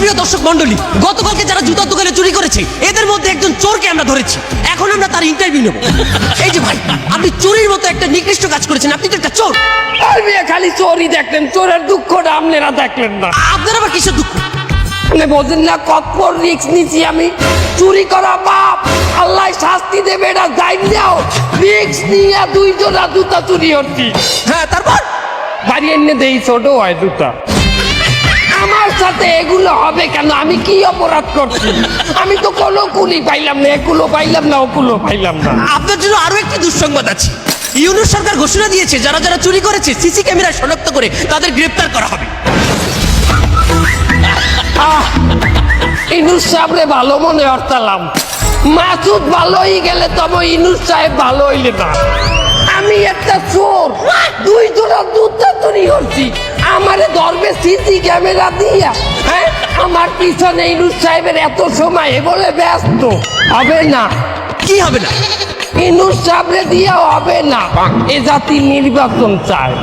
সুপ্রিয় দর্শক মন্ডলী গতকালকে যারা জুতার দোকানে চুরি করেছে এদের মধ্যে একজন চোরকে আমরা ধরেছি। এখন আমরা তার ইন্টারভিউ নেব। এই যে ভাই আপনি চুরির মতো একটা নিকৃষ্ট কাজ করেছেন আপনি তো একটা চোর। আর মেয়ে খালি চোরই দেখলেন চোরের দুঃখটা আপনারা দেখলেন না। আপনার আবার কিসের দুঃখ? আপনি বোঝেন না কত রিক্স নিছি আমি? চুরি করা বাপ আল্লাহ শাস্তি দেবে এটা যাইন যাও রিক্স নিয়ে দুইজনা জুতা চুরি হচ্ছি হ্যাঁ তারপর? বাড়ি এনে দেই ছোট হয় জুতা। আমার সাথে এগুলো হবে কেন? আমি কি অপরাধ করছি? আমি তো কোনো কুলি পাইলাম না এগুলো পাইলাম না ওগুলো পাইলাম না। আপনার জন্য আরও একটি দুঃসংবাদ আছে। ইউনুস সরকার ঘোষণা দিয়েছে যারা যারা চুরি করেছে সিসি ক্যামেরা শনাক্ত করে তাদের গ্রেপ্তার করা হবে। ইনুস সাহেবরে ভালো মনে হরতালাম। মাসুদ ভালোই গেলে তবে ইনুস সাহেব ভালো হইলে না। আমি একটা চোর দুই জোড়া দুধটা চুরি করছি। আমারে ধরবে সিসি ক্যামেরা দিয়া। হ্যাঁ? আমার পিছনে ইনুস সাহেবের এত সময় বলে ব্যস্ত। হবে না। কি হবে না? ইনুস সাহেবরে দিয়া হবে না। এ জাতি নির্বাচন চায়।